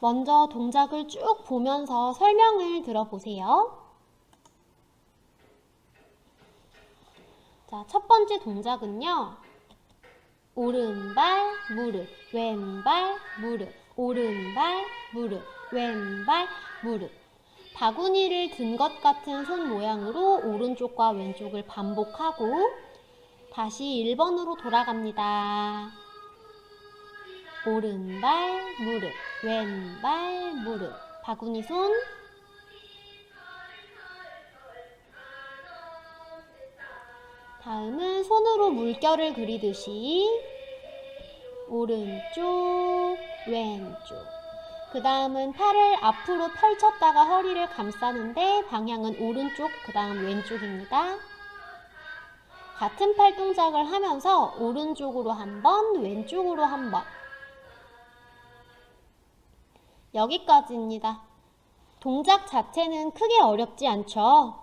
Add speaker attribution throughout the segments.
Speaker 1: 먼저 동작을 쭉 보면서 설명을 들어보세요. 자, 첫 번째 동작은요. 오른발, 무릎, 왼발, 무릎, 오른발, 무릎, 왼발, 무릎. 바구니를 든 것 같은 손 모양으로 오른쪽과 왼쪽을 반복하고 다시 1번으로 돌아갑니다. 오른발, 무릎, 왼발, 무릎. 바구니 손. 다음은 손으로 물결을 그리듯이 오른쪽, 왼쪽. 그 다음은 팔을 앞으로 펼쳤다가 허리를 감싸는데 방향은 오른쪽, 그 다음 왼쪽입니다. 같은 팔 동작을 하면서 오른쪽으로 한 번, 왼쪽으로 한 번. 여기까지입니다. 동작 자체는 크게 어렵지 않죠?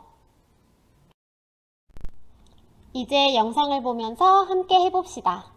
Speaker 1: 이제 영상을 보면서 함께 해봅시다.